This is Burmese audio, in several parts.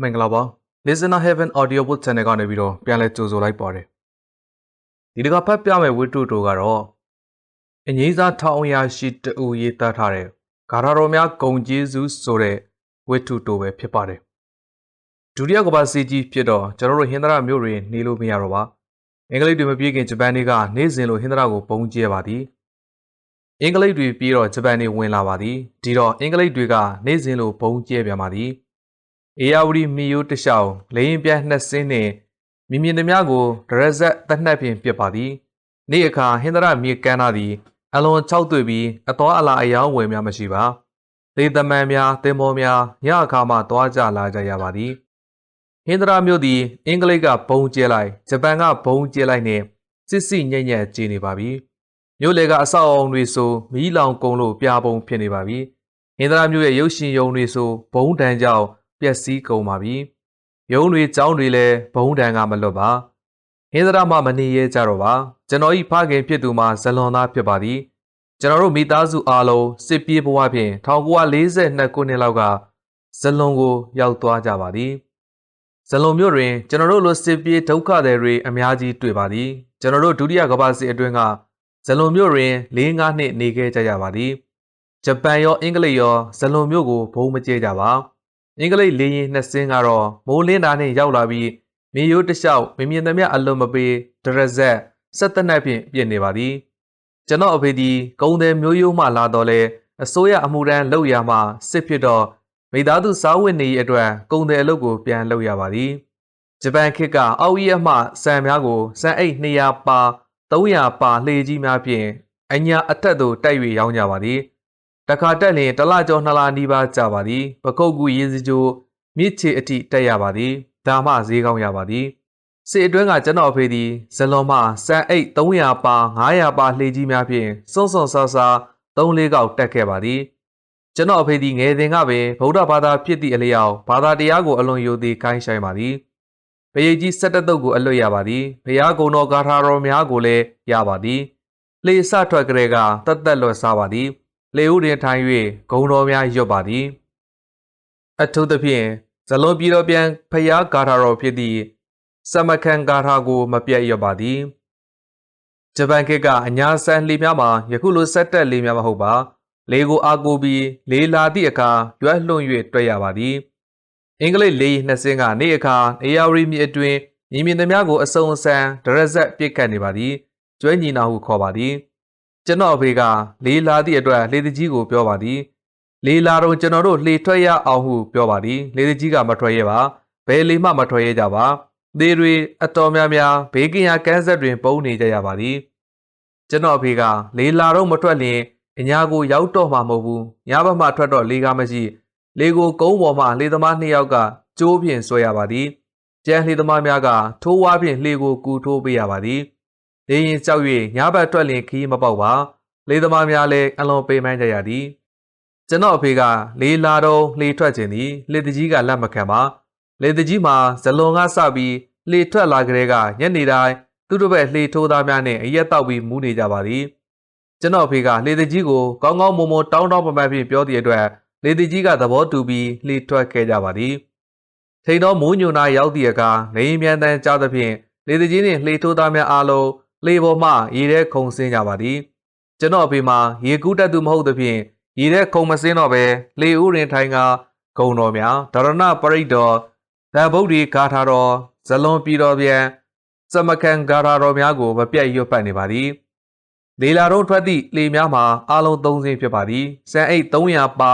မင်္ဂလာပါ Listener Heaven Audiobook Channel ကနေပြီးတော့ပြန်လဲကြိုဆိုလိုက်ပါတယ်ဒီတစ်ခါဖတ်ပြမယ့်ဝိတုတိုကတော့အငိမ့်စားထောင်အရာရှိတူရေးသားထားတဲ့ဂါထာတော်များဂုံကျေးဇူးဆိုတဲ့ဝိတုတိုပဲဖြစ်ပါတယ်ဒုတိယကမ္ဘာစစ်ကြီးဖြစ်တော့ကျွန်တော်တို့ဟင်္ဒရာမြို့တွေနေလို့မရတော့ပါအင်္ဂလိပ်တွေမပြေးခင်ဂျပန်တွေကနေ့စဉ်လိုဟင်္ဒရာကိုပုံကျဲပါသည်အင်္ဂလိပ်တွေပြီးတော့ဂျပန်တွေဝင်လာပါသည်ဒီတော့အင်္ဂလိပ်တွေကနေ့စဉ်လိုပုံကျဲပြန်ပါသည် အေယာဝတီမီယိုတလျှောက်လေရင်ပြတ်နှစ်စင်းနှင့်မြင်မြင်သမျှကိုဒရဇက်တစ်နှက်ဖြင့်ပြစ်ပါသည်နေ့အခါဟင်္ဒရမြေကမ်းသားသည်အလွန်၆တွေ့ပြီးအတော်အလားအယောင်းဝယ်များမရှိပါသေသမန်များတင်မောများညအခါမှတွားကြလာကြရပါသည်ဟင်္ဒရာမြို့သည်အင်္ဂလိပ်ကဘုံကျဲလိုက်ဂျပန်ကဘုံကျဲလိုက်နှင့်စစ်စစ်ညံ့ညံ့ကျနေပါပြီမြို့လေကအဆောက်အအုံတွေဆိုမီးလောင်ကုန်လို့ပြာပုံဖြစ်နေပါပြီဟင်္ဒရာမြို့ရဲ့ရုပ်ရှင်ရုံတွေဆိုဘုံတန်းကြောင့် ပျက်စီးကုန်ပါပြီ။ရုံးတွေကြောင်းတွေလည်းဘုံတန်ကမလွတ်ပါ။ဟင်းသရမမနေရဲကြတော့ပါ။ကျွန်တော်ဤဖခင်ဖြစ်သူမှာဇလွန်သားဖြစ်ပါသည်။ကျွန်တော်တို့မိသားစုအားလုံးစစ်ပြေးဘဝဖြင့်1942ခုနှစ်လောက်ကဇလွန်ကိုရောက်သွားကြပါသည်။ဇလွန်မြို့တွင်ကျွန်တော်တို့လိုစစ်ပြေးဒုက္ခသည်တွေအများကြီးတွေ့ပါသည်။ကျွန်တော်တို့ဒုတိယကမ္ဘာစစ်အတွင်းကဇလွန်မြို့တွင်၄၅နှစ်နေခဲ့ကြရပါသည်။ဂျပန်ရောအင်္ဂလိပ်ရောဇလွန်မြို့ကိုဘုံမကျဲကြပါ။ အင်္ဂလိပ်လေရင်နှစ်စင်းကတော့မိုးလင်းတာနဲ့ရောက်လာပြီးမြေရိုးတစ်လျှောက်မမြင်သမျှအလွန်မပေးဒရဇက်ဆက်တနက်ဖြင့်ပြင်နေပါသည်ကျွန်တော်အဖေဒီကုံတယ်မျိုးရိုးမှလာတော့လဲအစိုးရအမှုရန်လုပ်ရမှစစ်ဖြစ်တော့မိသားစုစားဝတ်နေရေးအတွက်ကုံတယ်အလုပ်ကိုပြန်လုပ်ရပါသည်ဂျပန်ခေတ်ကအောက်ရက်မှစံများကိုစံအိတ်200ပါ300ပါလှေကြီးများဖြင့်အညာအထက်သို့တိုက်၍ရောင်းကြပါသည် တခါတက်လျင်တစ်လကျော်နှစ်လနီးပါးကြာပါသည်ပခုတ်ကူရင်းစကြိုမြစ်ချေအထိတက်ရပါသည်ဒါမှဈေးကောင်းရပါသည်စစ်အတွင်းကကျွန်တော်အဖေသည်ဇလွန်မှစံအိတ်300ပါ900ပါလှေကြီးများဖြင့်စွန့်စွန့်ဆာဆာ3-4ကောက်တက်ခဲ့ပါသည်ကျွန်တော်အဖေသည်ငယ်စဉ်ကပင်ဗုဒ္ဓဘာသာဖြစ်သည့်အလျောက်ဘာသာတရားကိုအလွန်ယိုသည်ခိုင်းဆိုင်ပါသည်ပရိတ်ကြီး၁၇တုပ်ကိုအလွတ်ရပါသည်ဘုရားကုံတော်ဂါထာတော်များကိုလည်းရပါသည်လှေစထွက်ကလေးကတတ်တက်လွတ်စားပါသည် လေဦးတွင်ထိုင်၍ဂုံတော်များရွတ်ပါသည်အထူးသဖြင့်ဇလွန်ပြည်တော်ပြန်ဖျားဂါထာတော်ဖြစ်သည့်စမခန်ဂါထာကို မပြတ်ရွတ်ပါသည်ဂျပန်ခေတ်ကအညာဆန်လှေများမှာယခုလိုဆက်တက်လှေများမဟုတ်ပါလေကိုအားကိုပြီးလေလာသည့်အခါရွက်လွန်၍တွေ့ရပါသည်အင်္ဂလိပ်လေနှစ်စင်းကနေ့အခါအေယာဝရီမြစ်အတွင်းမြင်မြင်သမျှကိုအစုံအစံဒရက်ဆက်ပြစ်ခတ်နေပါသည်ကျွဲညီနာဟုခေါ်ပါသည် ကျွန်တော်အဖေကလေးလာသည့်အတွက်လေတကြီးကိုပြောပါသည်လေးလာတော့ကျွန်တော်တို့လှေထွက်ရအောင်ဟုပြောပါသည်လေတကြီးကမထွက်ရပါဘယ်လေမှမထွက်ရကြပါသေတွေအတော်များများဘေးကင်းရာကန်းဆက်တွင်ပုံနေကြရပါသည်ကျွန်တော်အဖေကလေးလာတော့မထွက်လျင်အညာကိုရောက်တော့မှာမဟုတ်ဘူးညဘက်မှထွက်တော့လေကားမရှိလေကိုကုန်းပေါ်မှလေသမားနှစ်ယောက်ကကျိုးဖြင့်ဆွဲရပါသည်ကျန်လေသမားများကထိုးဝါးဖြင့်လှေကိုကူထိုးပေးရပါသည် လေရင်ကြောက်၍ညဘက်ထွက်လျင်ခီးမပေါက်ပါလေသမားများလည်းအလွန်ပေမန်းကြရသည်ကျွန်တော်အဖေကလေလာတော့လှေထွက်ခြင်းသည်လေတကြီးကလက်မခံပါလေတကြီးမှာဇလွန်ကစပြီးလှေထွက်လာကြတဲ့ကညနေတိုင်းသူတို့ဘက်လှေထိုးသားများနဲ့အရက်တောက်ပြီးမူးနေကြပါသည်ကျွန်တော်အဖေကလေတကြီးကိုကောင်းကောင်းမွန်မွန်တောင်းတောင်းပန်ပန်ဖြင့်ပြောသည့်အတွက်လေတကြီးကသဘောတူပြီးလှေထွက်ခဲ့ကြပါသည်ထိန်တော်မိုးညွန်နာရောက်သည့်အခါနေရင်မြန်တန်ကြားသဖြင့်လေတကြီးနှင့်လှေထိုးသားများအားလုံး လေပေါ်မှရေထဲခုန်ဆင်းကြပါသည်ကျွန်တော်အဖေမှာရေကူးတတ်သူမဟုတ်သဖြင့်ရေထဲခုံမစင်းတော့ပဲလေဦးရင်ထိုင်ကဂုံတော်များဒရဏပရိတ်တော်သံဗုဒ္ဓေဂါထာတော်ဇလွန်ပြည်တော်ပြန်စမကန်ဂါထာတော်များကိုမပြတ်ရွတ်ပတ်နေပါသည်လေလာတို့ထွက်သည့်လေများမှာအလုံး၃စင်းဖြစ်ပါသည်စံအိတ်300ပါ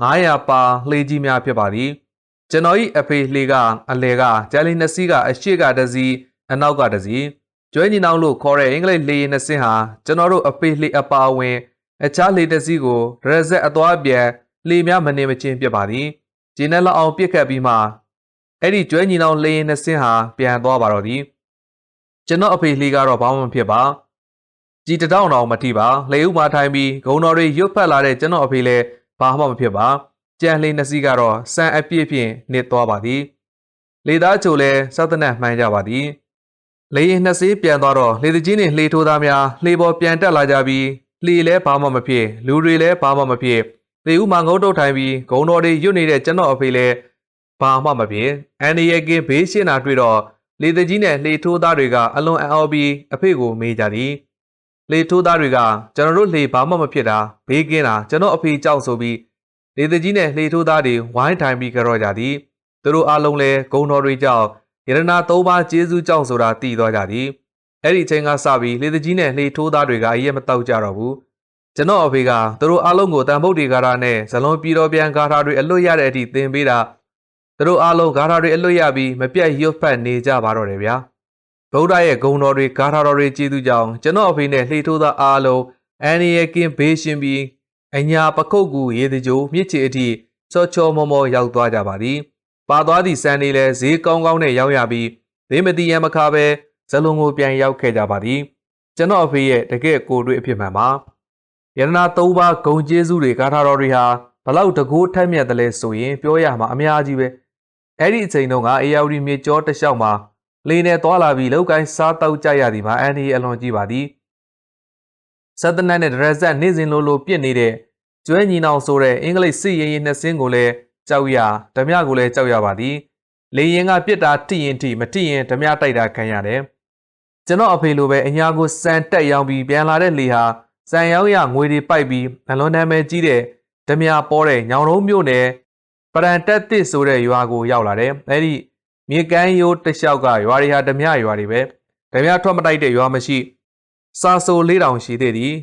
900ပါလှေကြီးများဖြစ်ပါသည်ကျွန်တော်၏အဖေလှေကအလဲကဂျယ်လီနှစ်စီးကအရှိကတစီအနောက်ကတစီ ကျွဲညီနောင်လို့ခေါ်တဲ့အင်္ဂလိပ်လေယာဉ်နှစ်စင်းဟာကျွန်တော်တို့အဖေလှေအပါအဝင်အခြားလေတစီကိုဒရဇက်အသွားပြန်လေများမနေမချင်းပြစ်ပါသည်ဂျင်းနဲ့လောက်အောင်ပြစ်ခတ်ပြီးမှအဲ့ဒီကျွဲညီနောင်လေရင်နှစ်စင်းဟာပြန်သွားပါတော့သည်ကျွန်တော်အဖေလှေကတော့ဘာမှမဖြစ်ပါကြည်တတောင်းတောင်မထိပါလေဥမှာထိုင်ပြီးဂုံတော်တွေရွတ်ဖက်လာတဲ့ကျွန်တော်အဖေလည်းဘာမှမဖြစ်ပါကြံလှေနှစ်စီးကတော့စံအပြည့်ဖြင့်နစ်သွားပါသည်လေသားချိုလည်းစောက်တနတ်မှန်းကြပါသည် လေရင်နှစ်စီးပြန်သွားတော့လေတကြီးနှင့်လှေထိုးသားများလှေပေါ်ပြန်တက်လာကြပြီးလှေလဲဘာမှမဖြစ်လူတွေလည်းဘာမှမဖြစ်သေဦးမှာငုတ်တုတ်ထိုင်ပြီးဂုံတော်တွေရွတ်နေတဲ့ကျွန်တော်အဖေလည်းဘာမှမဖြစ်အန်ဒီရဲ့ကင်းဘေးရှင်းတာတွေ့တော့လေတကြီးနဲ့လှေထိုးသားတွေကအလွန်အံ့ဩပြီးအဖေကိုမေးကြသည်လှေထိုးသားတွေကကျွန်တော်တို့လှေဘာမှမဖြစ်တာဘေးကင်းတာကျွန်တော်အဖေကြောက်ဆိုပြီးလေတကြီးနဲ့လှေထိုးသားတွေဝိုင်းထိုင်ပြီးကြတော့ကြသည်သူတို့အားလုံးလည်းဂုံတော်တွေကြောင့် ယရနာ၃ပါးကျေးဇူးကြောင့်ဆိုတာသိသွားကြသည်အဲ့ဒီအချိန်ကစပြီးလေတကြီးနဲ့လှေထိုးသားတွေကအရေးမတောက်ကြတော့ဘူးကျွန်တော်အဖေကသူတို့အားလုံးကိုတန်ဖုတ်တွေကားတာနဲ့ဇလုံးပြည်တော်ပြန်ကားတာတွေအလွတ်ရတဲ့အထိသင်ပေးတာသူတို့အားလုံးဂါထာတွေအလွတ်ရပြီးမပြတ်ရွတ်ဖတ်နေကြပါတော့တယ်ဗျာဗုဒ္ဓရဲ့ဂုဏ်တော်တွေဂါထာတော်တွေကျေးဇူးကြောင့်ကျွန်တော်အဖေနဲ့လှေထိုးသားအားလုံးအန်ရီရဲ့ကင်းဘေးရှင်ပြီးအညာပခုတ်ကူရေတကြိုမြစ်ချီအထိချောချောမောမောရောက်သွားကြပါသည် ပါသွားသည့်စံနေလဲဈေးကောင်းကောင်းနဲ့ရောက်ရပြီးဘေးမတိရန်မခါပဲဇလုံးကိုပြန်ရောက်ခဲ့ကြပါသည်ကျွန်တော်အဖေရဲ့တကယ့်ကိုယ်တွေ့အဖြစ်မှန်ပါယရနာ၃ပါးဂုံကျေးဇူးတွေဂါထာတော်တွေဟာဘလောက်တကိုးထက်မြက်တယ်လဲဆိုရင်ပြောရမှာအများကြီးပဲအဲ့ဒီအချိန်တုန်းကအေယာဝတီမြေကျောတစ်လျှောက်မှာလေနဲ့သွားလာပြီးလောက်ကိုင်းစားတောက်ကြရသည်မှာအန်ဒီအလွန်ကြီးပါသည်စက်တနတ်နဲ့ဒရက်ဆက်နေ့စဉ်လိုလိုပြစ်နေတဲ့ကျွဲညီနောင်ဆိုတဲ့အင်္ဂလိပ်စစ်ရေးရေးနှစ်စင်းကိုလည်း ကြောက်ရဓမြကိုလည်းကြောက်ရပါသည်လေရင်ကပြစ်တာတိရင်တိမတိရင်ဓမြတိုက်တာခံရတယ်ကျွန်တော်အဖေလိုပဲအညာကိုစံတက်ရောက်ပြီးပြန်လာတဲ့လေဟာစံရောက်ရငွေတွေပိုက်ပြီးအလွန်နာမည်ကြီးတဲ့ဓမြပေါ်တဲ့ညောင်တုံးမြို့နယ်ပရန်တက်တစ်ဆိုတဲ့ရွာကိုရောက်လာတယ်အဲ့ဒီမြေကမ်းရိုးတစ်လျှောက်ကရွာတွေဟာဓမြရွာတွေပဲဓမြထွက်မတိုက်တဲ့ရွာမရှိစာဆိုလေးတောင်ရှိသေးသည်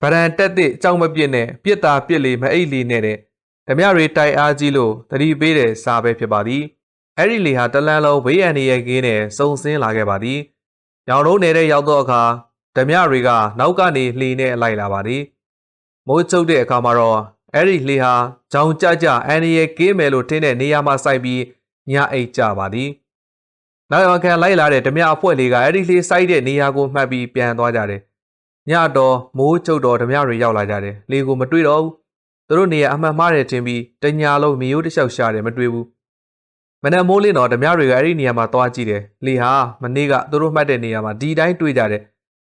ပရန်တက်တစ်အကြောင်းမပြစ်နဲ့ပြစ်တာပြစ်လေမအိတ်လီနဲ့တဲ့ ဓမြတွေတိုက်အားကြီးလို့တတိပေးတဲ့စာပဲဖြစ်ပါသည်အဲ့ဒီလေဟာတလန်းလုံးဘေးအန္တရာယ်ကင်းနဲ့စုံစင်းလာခဲ့ပါသည်ညောင်တုံးနေတဲ့ရောက်တော့အခါဓမြတွေကနောက်ကနေလှေနဲ့လိုက်လာပါသည်မိုးချုပ်တဲ့အခါမှာတော့အဲ့ဒီလှေဟာဂျောင်ကြကြအန်ဒီရဲ့ကင်းမယ်လို့ထင်တဲ့နေရာမှာစိုက်ပြီးညအိတ်ကြပါသည်နောက်ရောက်ခံလိုက်လာတဲ့ဓမြအဖွဲ့လေးကအဲ့ဒီလှေစိုက်တဲ့နေရာကိုမှတ်ပြီးပြန်သွားကြတယ်ညတော့မိုးချုပ်တော့ဓမြတွေရောက်လာကြတယ်လှေကိုမတွေ့တော့ဘူး သူတို့နေရာအမှန်မှားတယ်ထင်ပြီးတညာလုံးမျိုးတစ်လျှောက်ရှာတယ်မတွေ့ဘူးမနက်မိုးလင်းတော့ဓမြတွေကအဲ့ဒီနေရာမှာသွားကြည့်တယ်လေဟာမနေ့ကသူတို့မှတ်တဲ့နေရာမှာဒီတိုင်းတွေ့ကြတယ်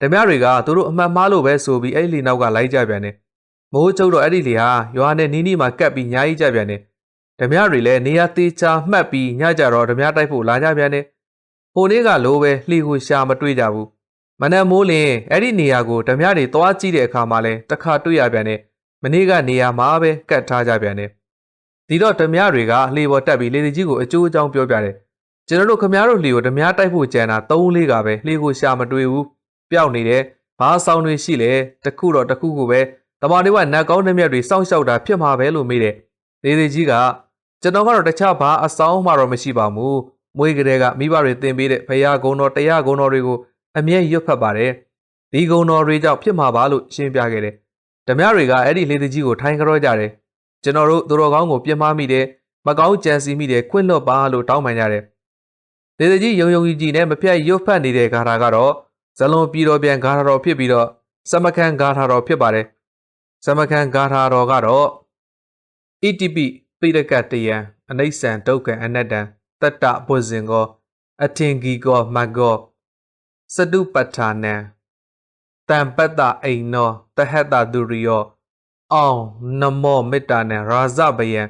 ဓမြတွေကသူတို့အမှန်မှားလို့ပဲဆိုပြီးအဲ့ဒီလေနောက်ကလိုက်ကြပြန်တယ်မိုးချုပ်တော့အဲ့ဒီလေဟာရွာနဲ့နီးနီးမှာကပ်ပြီးညာကြီးကြပြန်တယ်ဓမြတွေလည်းနေရာသေးချာမှတ်ပြီးညကြတော့ဓမြတိုက်ဖို့လာကြပြန်တယ်ဟိုနေ့ကလိုပဲလှေကိုရှာမတွေ့ကြဘူးမနက်မိုးလင်းအဲ့ဒီနေရာကိုဓမြတွေသွားကြည့်တဲ့အခါမှာလဲတခါတွေ့ရပြန်တယ် မနေ့ကနေရာမှာပဲကတ်ထားကြပြန်တယ်ဒီတော့ဓမြတွေကလှေပေါ်တက်ပြီးလေဒီကြီးကိုအကျိုးအကြောင်းပြောပြတယ်ကျွန်တော်တို့ခမားတို့လှေကိုဓမြတိုက်ဖို့ကြံတာ၃လေးကပဲလှေကိုရှာမတွေ့ဘူးပျောက်နေတယ်ဘာဆောင်တွေရှိလဲတခုတော့တခုခုပဲတမန်တွေကနတ်ကောင်းတဲ့မြတ်တွေစောင့်ရှောက်တာဖြစ်မှာပဲလို့မေးတယ်လေဒီကြီးကကျွန်တော်ကတော့တခြားဘာအဆောင်မှတော့မရှိပါဘူးမွေးကလေးကမိဘတွေတင်ပေးတဲ့ဖရာဂုံတော်တရားဂုံတော်တွေကိုအမြဲရွတ်ဖတ်ပါတယ်ဒီဂုံတော်တွေကြောင့်ဖြစ်မှာပါလို့ရှင်းပြခဲ့တယ် ဓမြတွေကအဲ့ဒီလေတကြီးကိုထိုင်ကြောကြတယ်ကျွန်တော်တို့သူတော်ကောင်းကိုပြစ်မှားမိတယ်မကောင်းကြံစီမိတယ်ခွင့်လွတ်ပါလို့တောင်းပန်ကြတယ်လေတကြီးယုံယုံကြည်ကြည်နဲ့မပြတ်ရွတ်ဖတ်နေတဲ့ဂါထာကတော့ဇလွန်ပြည်တော်ပြန်ဂါထာတော်ဖြစ်ပြီးတော့စမခန်ဂါထာတော်ဖြစ်ပါတယ်စမခန်ဂါထာတော်ကတော့ဣတိပိပိရကတယံအနိစ္စံဒုက္ခအနတ္တံတတ္တဘုဇင်ကောအထင်ဂီကောမဂ္ဂောစတုပဋ္ဌာနံ တံပတ္တအိနောတဟတသူရိယောအောင်နမောမေတ္တာနံရာဇဘယံ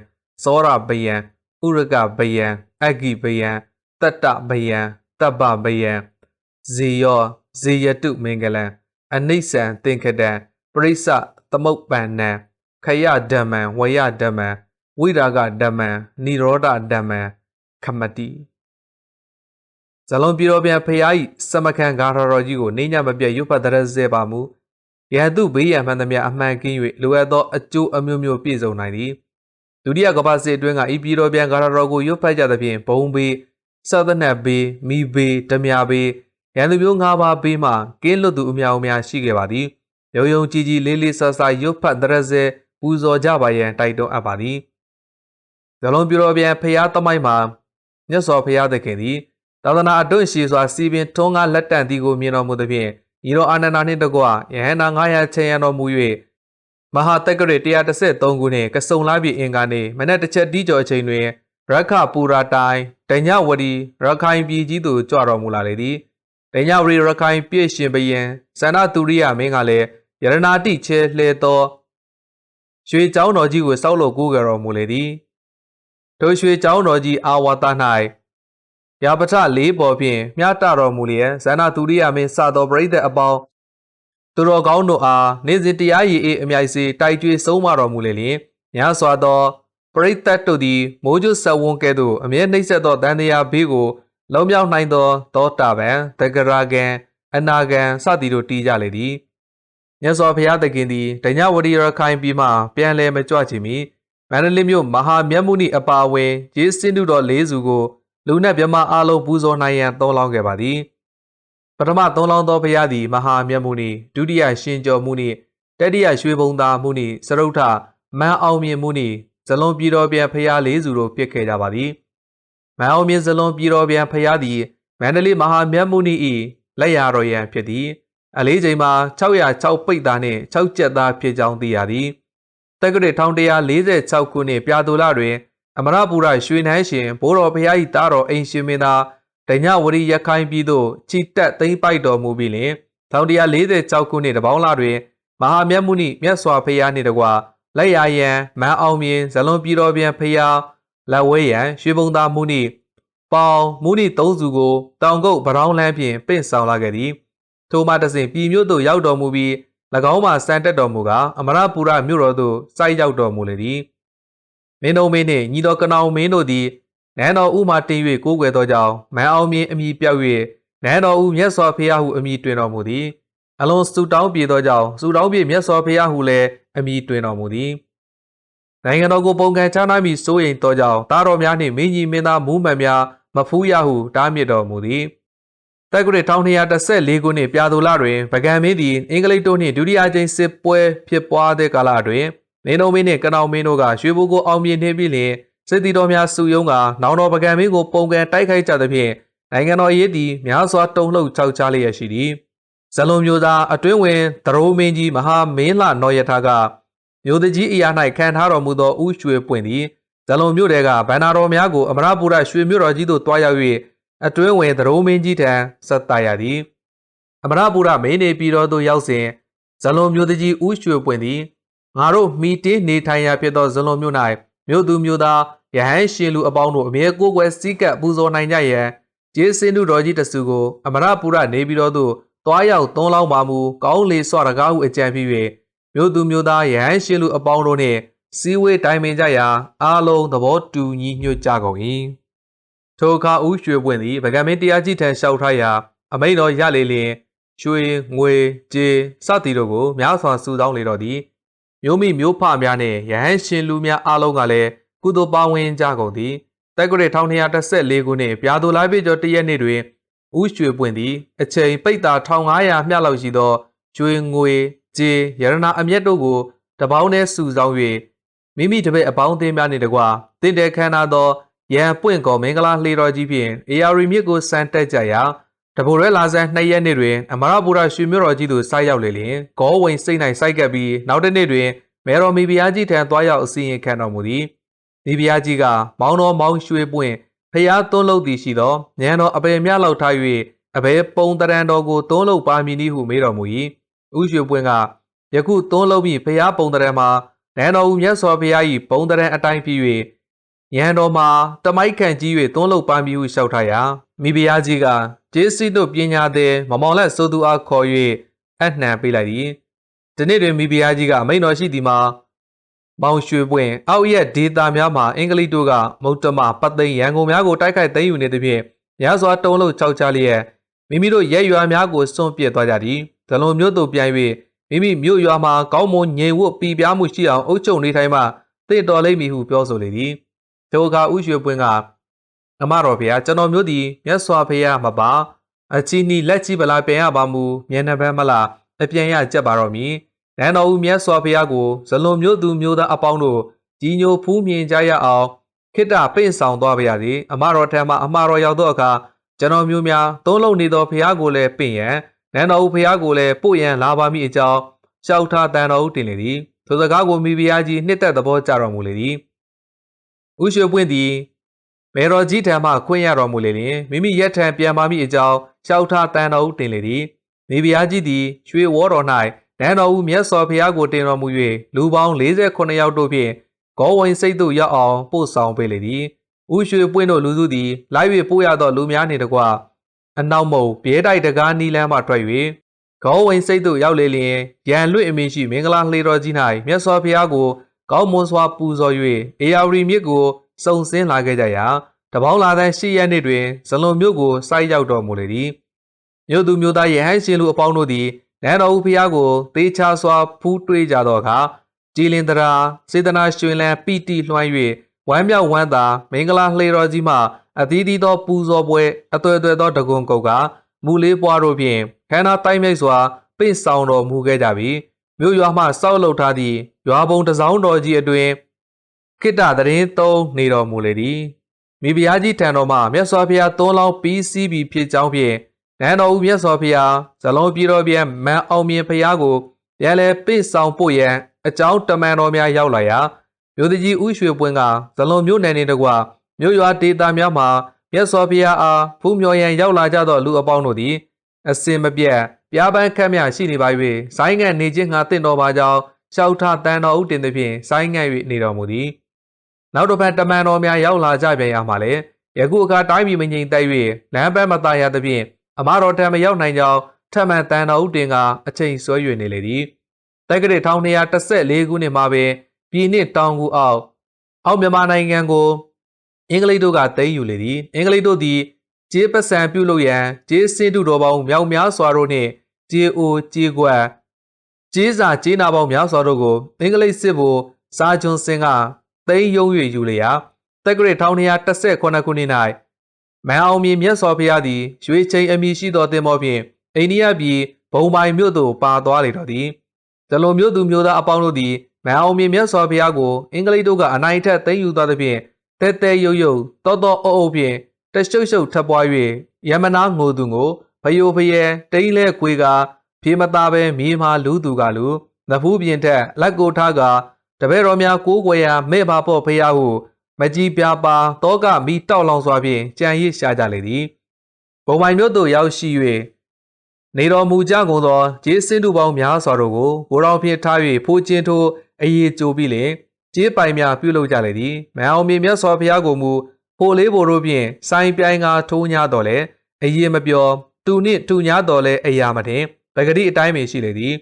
စောရဘယံဥရကဘယံအဂိဘယံတတ္တဘယံတပ္ပဘယံဇေယောဇေယတုမင်္ဂလံအနိစ္စံသင်္ခတံပရိစ္ဆသမုပ္ပန္နံခယဓမ္မံဝယဓမ္မံဝိရာဂဓမ္မံនិရောဓဓမ္မံခမတိ ဇလုံးပြေတော်ပြန်ဖရာဤစမခန်ဂါရတော်ကြီးကိုနေညမပြတ်ရွတ်ဖတ်တဲ့စေပါမူရဟတုဘေးရန်မှန်သမျှအမှန်ကင်း၍လိုအပ်သောအကျိုးအမျိုးမျိုးပြည့်စုံနိုင်သည်ဒုတိယကမ္ဘာစစ်အတွင်းကဤပြေတော်ပြန်ဂါရတော်ကိုရွတ်ဖတ်ကြသဖြင့်ဘုံဘေးစသနတ်ဘေးမိဘေးဓမြဘေးရန်သူမျိုး၅ပါးဘေးမှကင်းလွတ်သူအများအများရှိခဲ့ပါသည်ယုံယုံကြည်ကြည်လေးလေးဆဆရွတ်ဖတ်တဲ့စေပူဇော်ကြပါရန်တိုက်တွန်းအပ်ပါသည်ဇလုံးပြေတော်ပြန်ဖရာသမိုင်းမှာမြတ်စွာဘုရားသခင်သည် သာသနာအတွန့်ရှိစွာစီပင်ထွန်းကားလက်တန့်သည်ကိုမြင်တော်မူသည်ဖြင့်ဤတော်အာနန္ဒာနှင့်တကွယဟန္တာ900ချေရန်တော်မူ၍မဟာတက္ကရ133ခုနှင့်ကဆုံလာပြည်အင်္ဂါနေ့မနက်တစ်ချက်တီးကျော်အချိန်တွင်ရခပူရာတိုင်းဒညဝရီရခိုင်ပြည်ကြီးသို့ကြွတော်မူလာလေသည်ဒညဝရီရခိုင်ပြည့်ရှင်ဘယင်စန္ဒသူရိယမင်းကလည်းယရနာတိချဲလှဲသောရွှေကျောင်းတော်ကြီးကိုစောက်လို့ကူးကြတော်မူလေသည်ထိုရွှေကျောင်းတော်ကြီးအာဝါသ၌ ရာပထလေးပေါ်ဖြင့်မြတ်တတော်မူလျက်ဇန္နာသူရိယမင်းစတော်ပရိသတ်အပေါင်းသူတော်ကောင်းတို့အားနေ့စဉ်တရားရည်အေးအမြိုက်စီတိုက်ကြွေးဆုံးမတော်မူလေလျင်ညစွာသောပရိသတ်တို့သည်မိုးကျွတ်ဆက်ဝန်းကဲ့သို့အမြဲနှိမ့်ဆက်သောတန်တရားဘေးကိုလုံမြောက်နိုင်သောသောတာပန်တဂရဂံအနာဂံစသည်တို့တီးကြလေသည်မြတ်စွာဘုရားသခင်သည်ဒညဝရီရခိုင်ပြည်မှပြန်လည်မကြွချင်မီမန္တလေးမြို့မဟာမြတ်မုနိအပါအဝင်ကျေးစင်းတုတော်၄စုကို လူနဲ့မြမအားလုံးပူဇော်နိုင်ရန်သုံးလောင်းခဲ့ပါသည်ပထမသုံးလောင်းသောဘုရားသည်မဟာမြတ်မုနိဒုတိယရှင်ကျော်မုနိတတိယရွှေဘုံသာမုနိစရုထမန်အောင်မြင့်မုနိဇလွန်ပြည်တော်ပြန်ဖျားလေးစုတို့ပြစ်ခဲ့ကြပါသည်မန်အောင်မြင့်ဇလွန်ပြည်တော်ပြန်ဖျားသည်မန္တလေးမဟာမြတ်မုနိ၏လက်ရတော်ရန်ဖြစ်သည်အလေးချိန်မှာ606ပိတ်သားနှင့်6ကျက်သားဖြစ်ကြောင်းသိရသည်တက္ကရာ1146ခုနှစ်ပြာသူလတွင် အမရပူရရွှေနှန်းရှင်ဘိုးတော်ဖျား၏တားတော်အိမ်ရှင်မင်းသားဒညဝရီရခိုင်ပြည်သို့ချီတက်သိမ်းပိုက်တော်မူပြီးလျှင်1146ခုနှစ်တပေါင်းလတွင်မဟာမြတ်မုနိမြတ်စွာဘုရားနှင့်တကွလက်ရယံမန်းအောင်မြင်ဇလွန်ပြည်တော်ပြန်ဖျားလက်ဝဲရန်ရွှေဘုံသားမုနိပေါင်မုနိသုံးစုကိုတောင်ကုတ်ဗရောင်းလန်းဖြင့်ပင့်ဆောင်လာခဲ့သည်ထိုမှတစဉ်ပြည်မြို့သို့ရောက်တော်မူပြီး၎င်းမှစံတက်တော်မူကားအမရပူရမြို့တော်သို့စိုက်ရောက်တော်မူလေသည် မင်းတော်မင်းနှင့်ညီတော်ကနောင်မင်းတို့သည်နန်းတော်ဦးမှတင်၍ကိုးကွယ်သောကြောင့်မန်အောင်မြင်အမိပြောက်၍နန်းတော်ဦးမြတ်စွာဘုရားဟုအမိတွင်တော်မူသည်အလွန်စူတောင်းပြေသောကြောင့်စူတောင်းပြေမြတ်စွာဘုရားဟုလည်းအမိတွင်တော်မူသည်နိုင်ငံတော်ကိုပုံကံချားနာမည်စိုးရိမ်သောကြောင့်တားတော်များနှင့်မင်းကြီးမင်းသားမူးမှန်များမဖူးရဟုတားမြစ်တော်မူသည်တက္ကရာ1214ခုနှစ်ပြာသူလတွင် ဗကံမင်းသည်အင်္ဂလိပ်တို့နှင့်ဒုတိယကြိမ်စစ်ပွဲဖြစ်ပွားတဲ့ကာလတွင် မင်းတော်မင်းနှင့်ကနောင်မင်းတို့ကရွှေဘိုးကိုအောင်မြင်နှင့်ပြီးလျှင်စစ်တီတော်များစုယုံကနောင်တော်ပကံမင်းကိုပုံကန်တိုက်ခိုက်ကြသဖြင့်နိုင်ငံတော်ရေးသည်များစွာတုံ့လှုပ်ခြောက်ခြားလျက်ရှိသည်ဇလွန်မျိုးသားအတွင်းဝင်သရိုးမင်းကြီးမဟာမင်းလှနော်ရထားကမျိုးတကြီးအရာ၌ခံထားတော်မူသောဥရွှေပွင့်သည်ဇလွန်မြို့တဲကဗန္နာတော်များကိုအမရပူရရွှေမြို့တော်ကြီးသို့တွားရောက်၍အတွင်းဝင်သရိုးမင်းကြီးထံဆက်တရသည်အမရပူရမင်းနေပြည်တော်သို့ရောက်စဉ်ဇလွန်မျိုးတကြီးဥရွှေပွင့်သည် ငါတို့မိတင်းနေထိုင်ရာဖြစ်သောဇလွန်မြို့၌မြို့သူမြို့သားယဟန်ရှင်လူအပေါင်းတို့အမြဲကိုးကွယ်စည်းကပ်ပူဇော်နိုင်ကြရန်ကျေးစင်းသူတော်ကြီးတစုကိုအမရပူရနေပြည်တော်သို့တွားရောက်သုံးလောင်းပါမူကောင်းလေစွာတကားဟုအကြံပြု၍မြို့သူမြို့သားယဟန်ရှင်လူအပေါင်းတို့နှင့်စီဝေးတိုင်ပင်ကြရာအားလုံးသဘောတူညီညွတ်ကြကုန်၏ထိုအခါဦးရွှေပွင့်သည်ဗကံမင်းတရားကြီးထံလျှောက်ထားရာအမိန်တော်ရလေလျင်ရွှေငွေကြေးစသည်တို့ကိုများစွာစုဆောင်းလေတော့သည် မျိုးမိမျိုးဖများနှင့်ရဟန်းရှင်လူများအားလုံးကလည်းကုသိုလ်ပါဝင်ကြကုန်သည်တက္ကရာ1214ခုနှစ်ပြာသူလာပြကျော်တရက်နေ့တွင်ဥရွှေပွင့်သည်အချိန်ပိတ်တာ1500မျှလောက်ရှိသောကျွေငွေကြေးရတနာအမျက်တို့ကိုတပေါင်းနဲ့စုဆောင်း၍မိမိတပည့်အပေါင်းအသင်းများနှင့်တကွတင့်တယ်ခမ်းနားသောရန်ပွင့်ကောမင်္ဂလာလှေတော်ကြီးဖြင့်အေယာရီမြစ်ကိုစံတက်ကြရာ တဘိုရဲလာဆန်း2ရက်နေ့တွင်အမရပူရရွှေမြို့တော်ကြီးသို့ဆိုက်ရောက်လေလျင်ဂောဝင်စိတ်၌စိုက်ကပ်ပြီးနောက်တစ်နေ့တွင်မေတော်မီဘီယာကြီးထံသွားရောက်အစီရင်ခံတော်မူသည်မိဖုရားကြီးကမောင်တော်မောင်ရွှေပွင့်ဖျားသွန်းလုပ်သည်ရှိသောဉာဏ်တော်အပေမြလောက်ထား၍အဘဲပုံတရံတော်ကိုသွန်းလုပ်ပါမည်နည်းဟုမေးတော်မူ၏ဥရွှေပွင့်ကယခုသွန်းလုပ်မည့်ဖျားပုံတရံမှာနန်းတော်ဦးမြတ်စွာဘုရား၏ပုံတရံအတိုင်းဖြစ်၍ဉာဏ်တော်မှာတမိုက်ခံကြီး၍သွန်းလုပ်ပါမည်ဟုလျှောက်ထားရာမိဖုရားကြီးက ကျေးစီတို့ပညာသည်မမောင်လက်ဆိုသူအားခေါ်၍အနှံပေးလိုက်သည်ဒီနေ့တွင်မိဖုရားကြီးကမိန်တော်ရှိသည်မှာမောင်ရွှေပွင့်အောက်ရက်ဒေတာများမှာအင်္ဂလိပ်တို့ကမုတ်တမပတ်သိမ်းရန်ကုန်များကိုတိုက်ခိုက်သိမ်းယူနေသဖြင့်များစွာတုံးလို့ခြောက်ချလျက်မိမိတို့ရဲရွာများကိုစွန့်ပစ်သွားကြသည်ဇလွန်မြို့သို့ပြန်၍မိမိမြို့ရွာမှာကောင်းမွန်ငြိမ်ဝတ်ပြည်ပြားမှုရှိအောင်အုပ်ချုပ်နေထိုင်မှတင့်တော်လိမ့်မည်ဟုပြောဆိုလေသည်ထိုအခါဥရွှေပွင့်က အမတော်ဖေဟာကျွန်တော်မျိုးသည်မြတ်စွာဘုရားမပါအချီနီလက်ကြီးပလာပြန်ရပါမူမျက်နှာပန်းမလားအပြန်ရကြက်ပါတော့မည်နန်းတော်ဦးမြတ်စွာဘုရားကိုဇလွန်မျိုးသူမျိုးသားအပေါင်းတို့ကြီးညိုဖူးမြင်ကြရအောင်ခိတ္တပင့်ဆောင်သွားပါရစေအမတော်ထံမှအမတော်ရောက်သောအခါကျွန်တော်မျိုးများသုံးလုံးနေသောဘုရားကိုလည်းပင့်ရန်နန်းတော်ဦးဘုရားကိုလည်းပို့ရန်လာပါမည်အကြောင်းရှောက်ထားတန်တော်ဦးတင်လေသည်ထိုစကားကိုမိဖုရားကြီးနှစ်သက်သဘောကြတော်မူလေသည်ဥရွှေပွင့်သည် မေတော်ကြီးထံမှခွင့်ရတော်မူလေလျင်မိမိရက်ထံပြန်ပါမည်အကြောင်းရှောက်ထားတန်တော်ဦးတင်လေသည်မိဖုရားကြီးသည်ရွှေဝေါ်တော်၌နန်းတော်ဦးမြတ်စွာဘုရားကိုတင်တော်မူ၍လူပေါင်း48ယောက်တို့ဖြင့်ဂေါဝင်စိတ်သို့ရောက်အောင်ပို့ဆောင်ပေးလေသည်ဥရွှေပွင့်တို့လူစုသည်လိုက်၍ပို့ရသောလူများနှင့်တကွအနောက်မုံပြဲတိုက်တကားနီလန်းမှထွက်၍ဂေါဝင်စိတ်သို့ရောက်လေလျင်ရန်လွင့်အမင်းရှိမင်္ဂလာလှေတော်ကြီး၌မြတ်စွာဘုရားကိုကောင်းမွန်စွာပူဇော်၍အေယာဝတီမြစ်ကို စုံစင်းလာခဲ့ကြရာတပေါင်းလာတဲ့ရှေ့ရက်နေ့တွင်ဇလွန်မြို့ကိုစိုက်ရောက်တော်မူလေသည်မြို့သူမြို့သားရဟန်းရှင်လူအပေါင်းတို့သည်နန်းတော်ဦးဘုရားကိုသေချာစွာဖူးတွေးကြသောအခါကြည်လင်တရာစေတနာရွှင်လန်းပီတိလွှမ်း၍ဝမ်းမြောက်ဝမ်းသာမင်္ဂလာလှေတော်ကြီးမှအသီးသီးသောပူဇော်ပွဲအသွဲသွဲသောတကွန်ကုတ်ကမူလေးပွားတို့ဖြင့်ခန္ဓာတိုင်းမြိုက်စွာပင့်ဆောင်တော်မူခဲ့ကြပြီးမြို့ရွာမှစောက်လုပ်ထားသည့်ရွာပုံတစ်စောင်းတော်ကြီးအတွင် ခိတ္တသတင်းသုံးနေတော်မူလေသည်မိဖုရားကြီးထံတော်မှမြတ်စွာဘုရားသုံးလောင်းပြီးစီးပြီးဖြစ်ကြောင်းဖြင့်နန်းတော်ဦးမြတ်စွာဘုရားဇလုံးပြည်တော်ပြန်မန်အောင်မြင်ဘုရားကိုပြန်လဲပင့်ဆောင်ပို့ရန်အကြောင်းတမန်တော်များရောက်လာရာမြို့တကြီးဥရွှေပွင့်ကဇလွန်မြို့နယ်နှင့်တကွမြို့ရွာဒေသများမှာမြတ်စွာဘုရားအားဖူးမြော်ရန်ရောက်လာကြသောလူအပေါင်းတို့သည်အစင်မပြတ်ပြားပန်းခတ်မြရှိနေပါ၍ဆိုင်းငံ့နေခြင်းငါတင့်တော်ပါကြောင်းရှောက်ထတန်တော်ဥတင်သဖြင့်ဆိုင်းငံ့၍နေတော်မူသည် နောက်တစ်ဖက်တမန်တော်များရောက်လာကြပြန်ရမှာလေယခုအခါတိုင်းပြည်မငြိမ်သက်၍လမ်းပန်းမသားရသဖြင့်အမတော်ထံမရောက်နိုင်ကြောင်းထပ်မံတန်တော်ဥတင်ကအချိန်ဆွဲ၍နေလေသည်တက္ကရာ1214ခုနှစ်မှာပင်ပြည်နှစ်တောင်ကူအောက်အောက်မြန်မာနိုင်ငံကိုအင်္ဂလိပ်တို့ကသိမ်းယူလေသည်အင်္ဂလိပ်တို့သည်ကျေးပစံပြုလုပ်ရန်ကျေးစင်းတုတော်ပေါင်းမြောက်များစွာတို့နှင့်ကျေးအိုကျေးကွက်ကျေးစာကျေးနာပေါင်းများစွာတို့ကိုအင်္ဂလိပ်စစ်ဗိုလ်စာဂျွန်စင်က သိမ်းယုံ၍ယူလျာတက္ကရာ1218ခုနှစ်၌မန်အောင်မြင်မြတ်စွာဘုရားသည်ရွေချိန်အမိရှိသောတင်မောဖြင့်အိန္ဒိယပြည်ဘုံပိုင်မြို့သို့ပါသွားလေတော်သည်ဇလုံမြို့သူမြို့သားအပေါင်းတို့သည်မန်အောင်မြင်မြတ်စွာဘုရားကိုအင်္ဂလိပ်တို့ကအနိုင်ထက်သိမ်းယူသွားသဖြင့်တဲတဲရုပ်ရုပ်တောတောအုပ်အုပ်ဖြင့်တရှုပ်ရှုပ်ထပ်ပွား၍ယမနာငိုသူကိုဖယိုဖယဲတိမ့်လဲကွေကဖြေမသားပဲမြေမာလူသူကလူနဖူးပြင်ထက်လက်ကိုထားက တပည့်တော်များကိုးကွယ်ရာမဲ့ပါပေါ့ဖရားဟုမကြီးပြားပါတောကမိတောက်လောင်စွာဖြင့်ကြံရစ်ရှာကြလေသည်ဘုံပိုင်မြို့သို့ရောက်ရှိ၍နေတော်မူကြကုန်သောဂျေးစင်းတူပေါင်းများစွာတို့ကိုကိုတော်ဖြင့်ထား၍ဖိုးချင်းထိုးအရေးကြိုပြီးလင်ကျေးပိုင်များပြုလုပ်ကြလေသည်မန်အောင်မြင်မြတ်စွာဘုရားကိုမူဖိုလေးဘိုတို့ဖြင့်စိုင်းပြိုင်ကထိုးညာတော်လဲအရေးမပြောသူနှင့်တူညာတော်လဲအရာမတင်ပဂတိအတိုင်းပင်ရှိလေသည်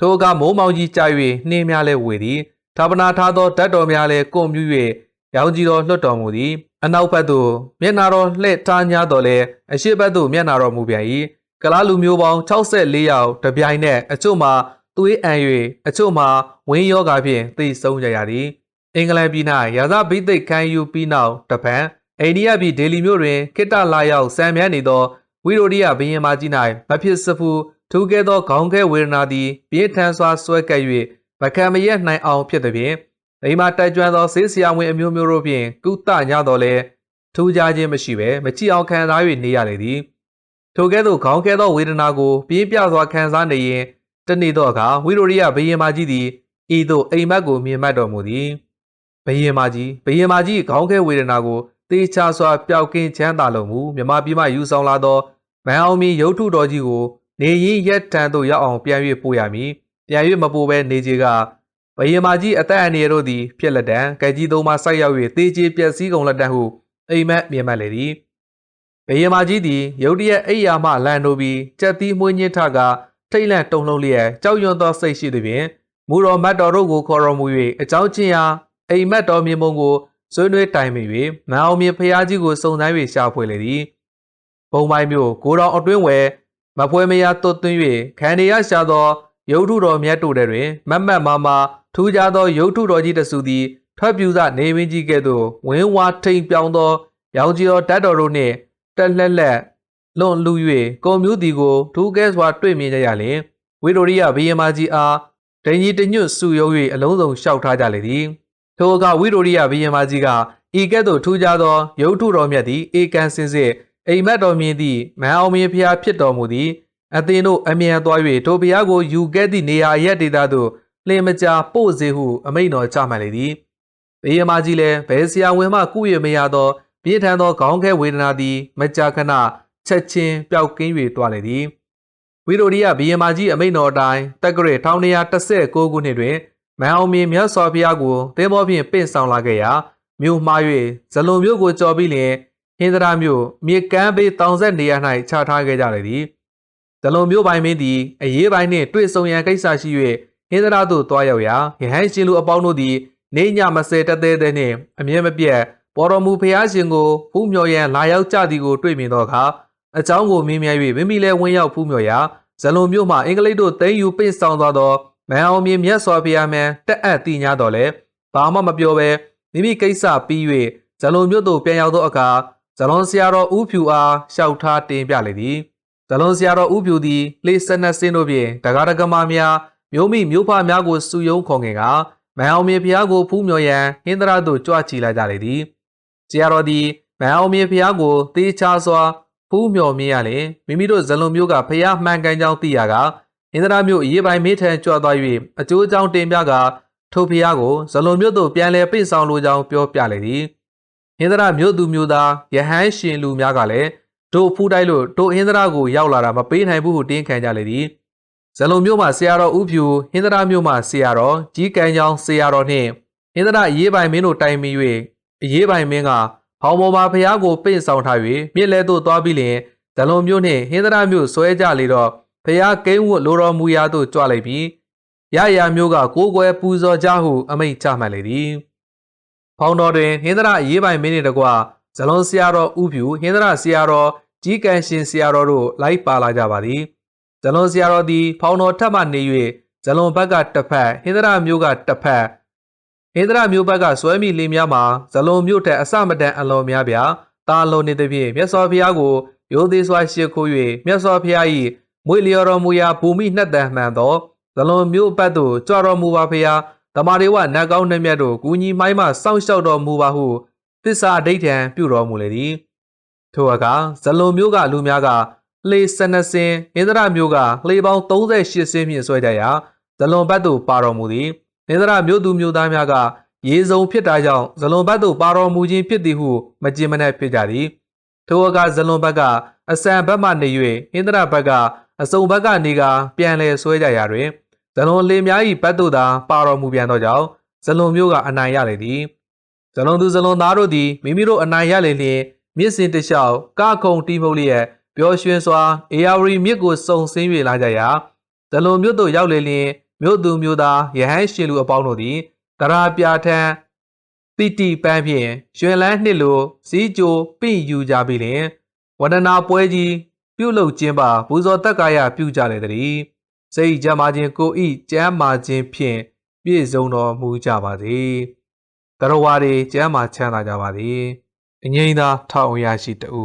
ထိုကမိုးမောင်ကြီးကြာ၍နှင်းများလဲဝေသည်သာပနာထားသောဓာတ်တော်များလဲကွန်ပြူ၍ရောင်ကြီးတော်လွတ်တော်မူသည်အနောက်ဘက်သို့မျက်နာတော်လှည့်ထားညာတော်လဲအရှိဘက်သို့မျက်နာတော်မူပြန်၏ကလားလူမျိုးပေါင်း64ယောက်တပြိုင်နက်အချို့မှာသွေးအံ၍အချို့မှာဝင်းယောဂါဖြင့်သိဆုံးကြရသည်အင်္ဂလန်ပြည်၌ရာဇဘိသိက်ခံယူပြီးနောက်တပံအိန္ဒိယပြည်ဒေလီမြို့တွင်ခိတ္တလာရောက်စံမြန်းနေသောဝီရိုဒီယာဘရင်မကြီး၌မဖြစ်စဖူ ထူးကဲသောခေါင်းခဲဝေဒနာသည်ပြင်းထန်စွာဆွဲကပ်၍မခံမရက်နိုင်အောင်ဖြစ်သည်ဖြင့်မိမတိုက်ကျွမ်းသောဆေးဆရာဝန်အမျိုးမျိုးတို့ဖြင့်ကုသညတော်လဲထူးခြားခြင်းမရှိဘဲမချီအောင်ခံစား၍နေရလေသည်ထိုကဲ့သို့ခေါင်းခဲသောဝေဒနာကိုပြင်းပြစွာခံစားနေရင်တနေ့သောအခါဝီရိုရီယဘယင်မကြီးသည်ဤသို့အိမ်မက်ကိုမြင်မှတ်တော်မူသည်ဘယင်မကြီးဘယင်မကြီးခေါင်းခဲဝေဒနာကိုတေချာစွာပျောက်ကင်းချမ်းသာတော်မူမြမပြည်မှယူဆောင်လာသောမန်အောင်မီရုပ်ထုတော်ကြီးကို နေရင်ရက်တန်သို့ရောက်အောင်ပြန်၍ပို့ရမည်ပြန်၍မပို့ဘဲနေကြီးကဘယင်မကြီးအသက်အန္တရာယ်တို့သည်ဖြစ်လက်တံကဲကြီးသုံးမှဆိုက်ရောက်၍တေးကြီးပျက်စီးကုန်လက်တံဟုအိမ်မက်မြင်မှတ်လေသည်ဘယင်မကြီးသည်ရုတ်တရက်အိယာမှလန်တို့ပြီးကြက်သီးမွှေးညစ်ထကထိတ်လန့်တုန်လှုပ်လျက်ကြောက်ရွံ့သောစိတ်ရှိသည်ဖြင့်မူတော်မတ်တော်တို့ကိုခေါ်တော်မူ၍အကြောင်းချင်းရာအိမ်မက်တော်မြင်မုံကိုဆွေးနွေးတိုင်ပင်၍မန်အောင်မြင်ဖျားကြီးကိုစုံစမ်း၍ရှာဖွေလေသည်ဘုံပိုင်းမျိုးကိုတော်အတွင်းဝယ် မဖွဲမရသွတ်သွင်း၍ခန္ဒီရရှာသောရုပ်ထုတော်မြတ်တို့တဲ့တွင်မတ်မတ်မာမာထူးခြားသောရုပ်ထုတော်ကြီးတဆူသည်ထွက်ပြူစနေဝင်းကြီးကဲ့သို့ဝင်းဝါထိန်ပြောင်းသောရောင်ကြီးတော်ဓာတ်တော်တို့နှင့်တက်လက်လက်လွန်လူ၍ကုံမျိုးတီကိုထူးကဲစွာတွေ့မြင်ကြရလျင်ဝီတိုရီယာဘီယမာကြီးအားဒိန်ကြီးတညွတ်စုယုံ၍အလုံးစုံရှောက်ထားကြလေသည်ထိုအခါဝီတိုရီယာဘီယမာကြီးကဤကဲ့သို့ထူးခြားသောရုပ်ထုတော်မြတ်သည်အေကန်စင်စစ် အိမ်မက်တော်မြင်သည့်မန်အောင်မင်းဖျားဖြစ်တော်မူသည်အသင်တို့အမြန်သွား၍ထိုဘုရားကိုယူခဲ့သည့်နေရာရက်ဒေသသို့လင်းမကြာပို့စေဟုအမိန့်တော်ချမှတ်လေသည်ဘေးရမကြီးလည်းဘယ်ဆရာဝန်မှကုရမရသောပြင်းထန်သောခေါင်းခဲဝေဒနာသည်မကြာခဏချက်ချင်းပျောက်ကင်း၍တွားလေသည်ဝီရိုဒီယာဘီယမာကြီးအမိန့်တော်အတိုင်းတက္ကရာ1219ခုနှစ်တွင်မန်အောင်မြင်မြတ်စွာဘုရားကိုသင်္ဘောဖြင့်ပင့်ဆောင်လာခဲ့ရာမြို့မှား၍ဇလွန်မြို့ကိုကြော်ပြီးလျင် ဟင်္ဒရာမြို့မြေကမ်းဘေးတောင်ဆက်နေရာ၌ချထားခဲ့ကြလေသည်ဇလွန်မြို့ပိုင်မင်းသည်အရေးပိုင်းနှင့်တွေ့ဆုံရန်ကိစ္စရှိ၍ဟင်္ဒရာသို့တွားရောက်ရာရဟန်းရှင်လူအပေါင်းတို့သည်နေညမစဲတသေးသေးနှင့်အမြဲမပြတ်ပေါ်တော်မူဖျားရှင်ကိုဖူးမြော်ရန်လာရောက်ကြသည်ကိုတွေ့မြင်သောအခါအကြောင်းကိုမြင်မြန်၍မိမိလည်းဝင်ရောက်ဖူးမြော်ရာဇလွန်မြို့မှအင်္ဂလိပ်တို့သိမ်းယူပင့်ဆောင်သွားသောမန်အောင်မြင်မြတ်စွာဘုရားမှန်တက်အပ်တည်ညာတော်လဲဘာမှမပြောဘဲမိမိကိစ္စပြီး၍ဇလွန်မြို့သို့ပြန်ရောက်သောအခါ ဇလွန်ဆရာတော်ဦးဖြူအားလျှောက်ထားတင်ပြလေသည်ဇလွန်ဆရာတော်ဦးဖြူသည်လေဆက်နက်စင်းတို့ဖြင့်တကားတကမာများမျိုးမိမျိုးဖများကိုစုယုံခေါ်ငင်ကမန်အောင်မြင်ဘုရားကိုဖူးမြော်ရန်ဟင်္ဒရာသို့ကြွချီလိုက်ကြလေသည်ဆရာတော်သည်မန်အောင်မြင်ဘုရားကိုတေးချစွာဖူးမြော်မြင်ရလျင်မိမိတို့ဇလွန်မျိုးကဘုရားမှန်ကန်ကြောင်းသိရကအင်္ဒရာမျိုးအရေးပိုင်းမေးထန်ကြွသွား၍အကျိုးအကြောင်းတင်ပြကထိုဖျားကိုဇလွန်မြို့သို့ပြန်လည်ပိတ်ဆောင်လိုကြောင်းပြောပြလေသည် ဟင်္ဒရာမြို့သူမြို့သားယဟန်ရှင်လူများကလည်းတို့ဖူးတိုက်လို့တို့ဟင်္ဒရာကိုရောက်လာတာမပေးနိုင်ဘူးဟုတင်းခံကြလေသည်ဇလွန်မြို့မှာဆရာတော်ဦးဖြူဟင်္ဒရာမြို့မှာဆရာတော်ကြီးကံကြောင်းဆရာတော်နှင့်ဟင်္ဒရာအရေးပိုင်းမင်းတို့တိုင်ပင်၍အရေးပိုင်းမင်းကဖောင်ပေါ်မှာဖျားကိုပိတ်ဆောင်ထား၍မြစ်လဲသို့သွားပြီးလျင်ဇလွန်မြို့နှင့်ဟင်္ဒရာမြို့ဆွဲကြလေတော့ဖျားကိန်းဝတ်လိုတော်မူရာသို့ကြွလိုက်ပြီးရရမျိုးကကိုးကွယ်ပူဇော်ကြဟုအမိန့်ချမှတ်လေသည် ဖောင်တော်တွင်ဟင်္ဒရာရေးပိုင်မင်းနှင့်တကွဇလွန်ဆရာတော်ဥဖြူဟင်္ဒရာဆရာတော်ကြီးကံရှင်ဆရာတော်တို့လိုက်ပါလာကြပါသည်ဇလွန်ဆရာတော်သည်ဖောင်တော်ထပ်မှနေ၍ဇလွန်ဘက်ကတစ်ဖက်ဟင်္ဒရာမျိုးကတစ်ဖက်ဟင်္ဒရာမျိုးဘက်ကဆွဲမိလင်းများမှာဇလွန်မျိုးထက်အစမတန်အလွန်များပြာတာလုံးနေသဖြင့်မြတ်စွာဘုရားကိုရိုသေစွာရှ िख ိုး၍မြတ်စွာဘုရား၏မွေလျော်တော်မူရာဘူမိနှက်တန်မှန်သောဇလွန်မျိုးပတ်သို့ကြွတော်မူပါဖရာ တမာရီဝနတ်ကောင်းနှမြတ်တို့ကူညီမိုင်းမှစောင့်ရှောက်တော်မူပါဟုသစ္စာအဋိဌံပြုတော်မူလေသည်ထိုအခါဇလွန်မျိုးကလူများကလှေစနစင်အင်္ဒရမျိုးကလှေပေါင်း38စင်းဖြင့်ဆွဲကြရာဇလွန်ဘတ်သို့ပါတော်မူသည်အင်္ဒရမျိုးသူမျိုးသားများကရေစုံဖြစ်တာကြောင့်ဇလွန်ဘတ်သို့ပါတော်မူခြင်းဖြစ်သည်ဟုမကြင်မနှက်ဖြစ်ကြသည်ထိုအခါဇလွန်ဘတ်ကအစံဘက်မှနေ၍အင်္ဒရဘတ်ကအစုံဘက်ကနေကပြန်လဲဆွဲကြရာတွင် ဇလွန်လေများ၏ဘတ်တို့သာပါတော်မူပြန်သောကြောင့်ဇလွန်မျိုးကအနိုင်ရလေသည်ဇလွန်သူဇလွန်သားတို့သည်မိမိတို့အနိုင်ရလေလျင်မြစ်စင်တလျှောက်ကခုံတီးမှုလျက်ပျော်ရွှင်စွာအေယာဝရီမြစ်ကိုစုံဆင်း၍လာကြရာဇလွန်မြို့သို့ရောက်လေလျင်မြို့သူမြို့သားယဟန်ရှင်လူအပေါင်းတို့သည်တရာပြထံတိတိပန်းဖြင့်ရွှင်လန်းနှစ်လိုစီးကြိုပြင့်ယူကြပြီလျင်ဝန္ဒနာပွဲကြီးပြုလုပ်ခြင်းပါဘူဇော်တက်ကာယပြုကြလေသည် စိတ်ကြမ်းမာခြင်းကိုဤကြမ်းမာခြင်းဖြင့်ပြည့်စုံတော်မူကြပါစေတရဝါတွေကြမ်းမာချမ်းသာကြပါစေအငိမ့်သာထောင်ရရှိတူ